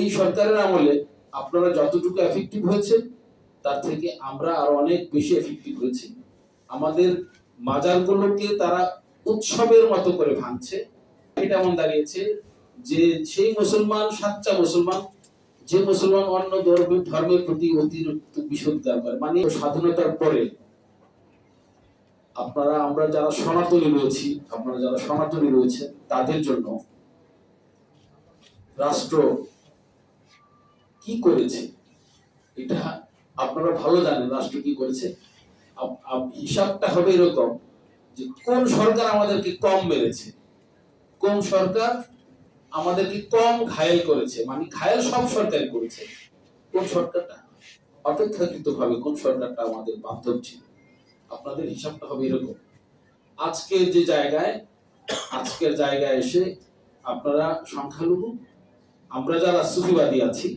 এই সরকারের আমলে আপনারা যতটুকু এফেক্টিভ হয়েছে, তার থেকে আমরা আরও অনেক বেশি এফেক্টিভ হয়েছি। আমাদের মাজারগুলোকে তারা উৎসবের মতো করে ভাঙছে। এটা এমন দাঁড়িয়েছে যে সেই মুসলমান সাচ্চা মুসলমান, যে মুসলমান অন্য ধর্মের ধর্মের প্রতি অতিরিক্ত বিষোদ্গার করে মানে স্বাধীনতার পরে আপনারা, আমরা যারা সনাতনী রয়েছি, আপনারা যারা সনাতনী রয়েছে তাদের জন্য রাষ্ট্র কি করেছে? এটা আপনারা ভালো জানেন রাষ্ট্র কি করেছে। হিসাবটা হবে এরকম যে কোন সরকার আমাদেরকে কম মেরেছে? কোন সরকার আমাদেরকে কম ঘায়েল করেছে? মানে ঘায়েল সব সরকার করেছে। কোন সরকারটা? অপেক্ষাকৃত ভাবে কোন সরকারটা আমাদের বান্ধব? ছিল আপনাদের হিসাবটা হবে এরকম। আজকে যে জায়গায়, আজকের জায়গায় এসে আপনারা সংখ্যালঘু, আমরা যারা সুফিবাদী আছি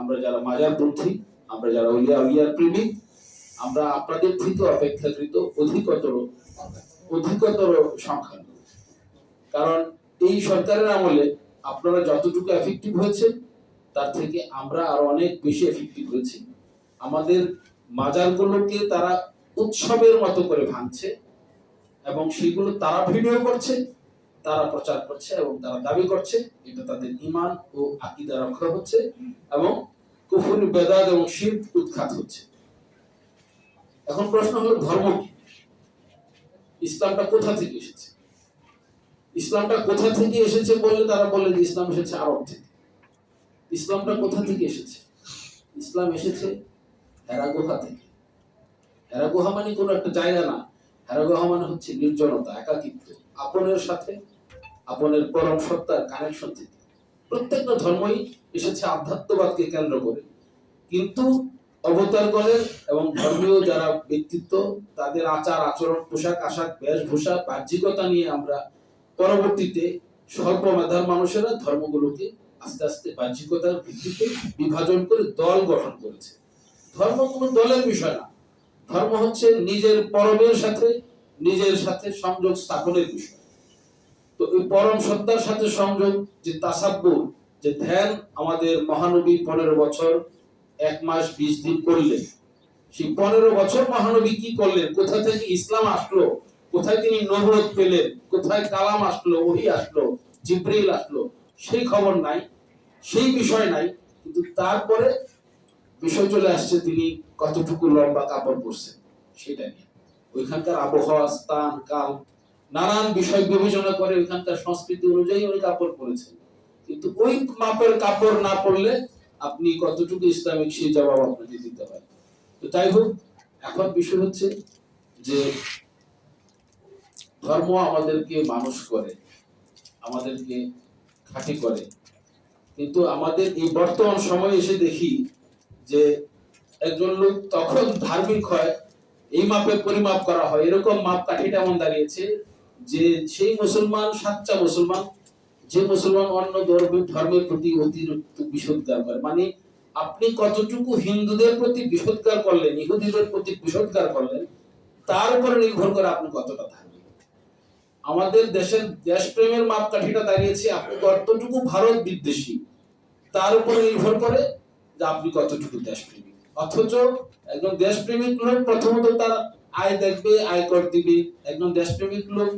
আমরা যারা মাজার মাজারপন্থী আমরা যারা উলিয়া উলিয়ার প্রেমিক, আমরা আপনাদের থেকে অপেক্ষাকৃত অধিকতর অধিকতর সংখ্যালঘু। কারণ এই সরকারের আমলে আপনারা যতটুকু এফেক্টিভ হয়েছে, তার থেকে আমরা আরও অনেক বেশি এফেক্টিভ হয়েছি। আমাদের মাজারগুলোকে তারা উৎসবের মতো করে ভাঙছে এবং সেগুলো তারা ভিডিও করছে। তারা প্রচার করছে এবং তারা দাবি করছে, এটা তাদের ইমান ও আকিদা রক্ষা হচ্ছে এবং কুফুর, বেদাত এবং শিল্প উৎখাত হচ্ছে। এখন প্রশ্ন হলো, ধর্ম ইসলামটা কোথা থেকে এসেছে? ইসলামটা কোথা থেকে এসেছে বললে তারা বলে যে ইসলাম এসেছে আরব থেকে। ইসলামটা কোথা থেকে এসেছে? ইসলাম এসেছে হেরা গুহা থেকে। হেরা গুহা মানে কোনো একটা জায়গা না। হেরা গুহা মানে হচ্ছে নির্জনতা, একাকিত্ব, আপনের সাথে আপনের পরম সত্তার কানেকশন থেকে প্রত্যেকটা ধর্মই এসেছে আধ্যাত্মবাদকে কেন্দ্র করে। কিন্তু অবতারগণের এবং ধর্মীয় যারা ব্যক্তিত্ব, তাদের আচার, আচরণ, পোশাক, আশাক, বেশভূষা, বাহ্যিকতা নিয়ে আমরা পরবর্তীতে স্বল্প মেধার মানুষেরা ধর্মগুলোকে আস্তে আস্তে বাহ্যিকতার ভিত্তিতে বিভাজন করে দল গঠন করেছে। ধর্ম কোনো দলের বিষয় না। ধর্ম হচ্ছে নিজের পরমের সাথে, নিজের সাথে সংযোগ স্থাপনের বিষয়। তো এই পরম সত্তার সাথে সংযোগ, যে তাসাব্বুর, যে ধ্যান আমাদের মহানবী পনেরো বছর, এক মাস বিশ দিন করলেন। সেই পনেরো বছর মহানবী কি করলেন? কোথা থেকে ইসলাম আসলো? কোথায় তিনি নবুয়ত পেলেন? কোথায় কালাম আসলো? ওহি আসলো? জিব্রিল আসলো? সেই খবর নাই, সেই বিষয় নাই, কিন্তু তারপরে বিষয় চলে আসছে তিনি কতটুকু লম্বা কাপড় পরছেন, সেটা নিয়ে। ওইখানকার আবহাওয়া, স্থান, কাল নানান বিষয় বিবেচনা করে ওইখানকার সংস্কৃতি অনুযায়ী উনি কাপড় পরেছেন। কিন্তু ওই মাপের কাপড় না পরলে আপনি কতটুকু ইসলামিক সেই জবাব আপনাকে দিতে হয়। তো তাই হোক, এখন বিষয় হচ্ছে যে ধর্ম আমাদেরকে মানুষ করে, আমাদেরকে খাঁটি করে। কিন্তু আমাদের এই বর্তমান সময়ে এসে দেখি যে একজন লোক তখন ধার্মিক হয়, এই মাপে পরিমাপ করা হয়, এরকম মাপ কাঠিটা এমন দাঁড়িয়েছে যে সেই মুসলমান সাচ্চা মুসলমান, যে মুসলমান অন্য ধর্মের ধর্মের প্রতি অতিরিক্ত বিষোদ্গার করে। মানে আপনি কতটুকু হিন্দুদের প্রতি বিষোদ্গার করলেন, ইহুদিদের প্রতি বিষোদ্গার করলেন, তার উপরে নির্ভর করে আপনি কতটা ধার্মিক আমাদের দেশের দেশপ্রেমের মাপকাঠিটা দাঁড়িয়েছে, আপনি কতটুকু ভারত বিদ্বেষী, তার উপরে নির্ভর করে যে আপনি কতটুকু দেশপ্রেমিক। অথচ একজন দেশপ্রেমিক প্রথমত তার আয় দেখবে আয়কর দিবে। একজন দেশপ্রেমিক লোক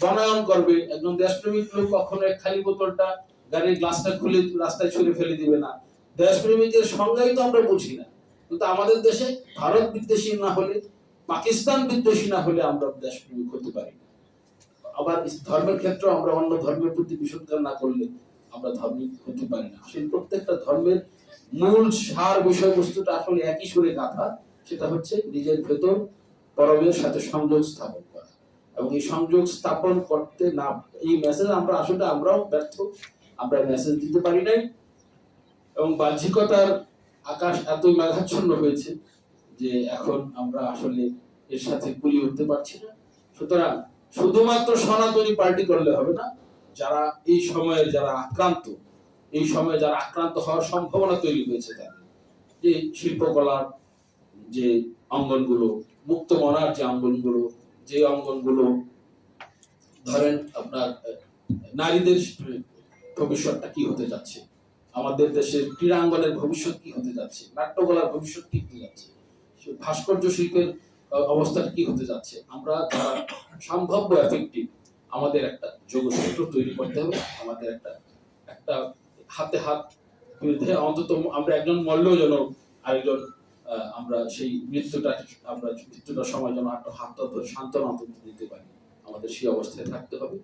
বনায়ন করবে। একজন দেশপ্রেমিক লোক কখনো এক খালি বোতলটা গাড়ির গ্লাসটা খুলে রাস্তায় ছুঁড়ে ফেলে দিবে না। দেশপ্রেমিকের সংজ্ঞাই তো আমরা বুঝি না। কিন্তু আমাদের দেশে ভারত বিদ্বেষী না হলে, পাকিস্তান বিদ্বেষী না হলে আমরা দেশপ্রেমিক হতে পারি না। আবার ধর্মের ক্ষেত্রে আমরা অন্য ধর্মের প্রতি বিসর্জন না করলে আমরা ধর্মিক হতে পারি না। আসলে প্রত্যেকটা ধর্মের মূল সার বিষয়বস্তুটা আসলে একই সুরে গাথা। সেটা হচ্ছে নিজের ভেতর পরমের সাথে সংযোগ স্থাপন করা। এবং এই সংযোগ স্থাপন করতে না, এই মেসেজ আমরা, আসলে আমরাও ব্যর্থ। আমরা মেসেজ দিতে পারি নাই। এবং বাহ্যিকতার আকাশ এতই মেঘাচ্ছন্ন হয়েছে যে এখন আমরা আসলে এর সাথে কুলিয়ে উঠতে পারছি না। সুতরাং শুধুমাত্র সনাতনী পার্টি করলে হবে না, যারা এই সময়ে যারা আক্রান্ত, এই সময়ে যারা আক্রান্ত হওয়ার সম্ভাবনা তৈরি হয়েছে তাদের। যে শিল্পকলার যে অঙ্গনগুলো মুক্ত মনার যে অঙ্গনগুলো যে অঙ্গনগুলো ধরেন আপনার নারীদের ভবিষ্যৎটা কি হতে যাচ্ছে? আমাদের দেশের ক্রীড়াঙ্গনের ভবিষ্যৎ কি হতে যাচ্ছে? নাট্যকলার ভবিষ্যৎ কি হতে যাচ্ছে? ভাস্কর্য শিল্পের আহ, অবস্থাটা কি হতে যাচ্ছে? আমরা সম্ভাব্য এফেক্টিভ আমাদের একটা যোগসূত্র তৈরি করতে হবে। আমাদের একটা একটা হাতে হাত বিরুদ্ধে অন্তত আমরা একজন যেন আরেকজন আমরা সেই মৃত্যুটা আমরা মৃত্যুটার সময় যেন একটা হাত শান্ত দিতে পারি। আমাদের সেই অবস্থায় থাকতে হবে।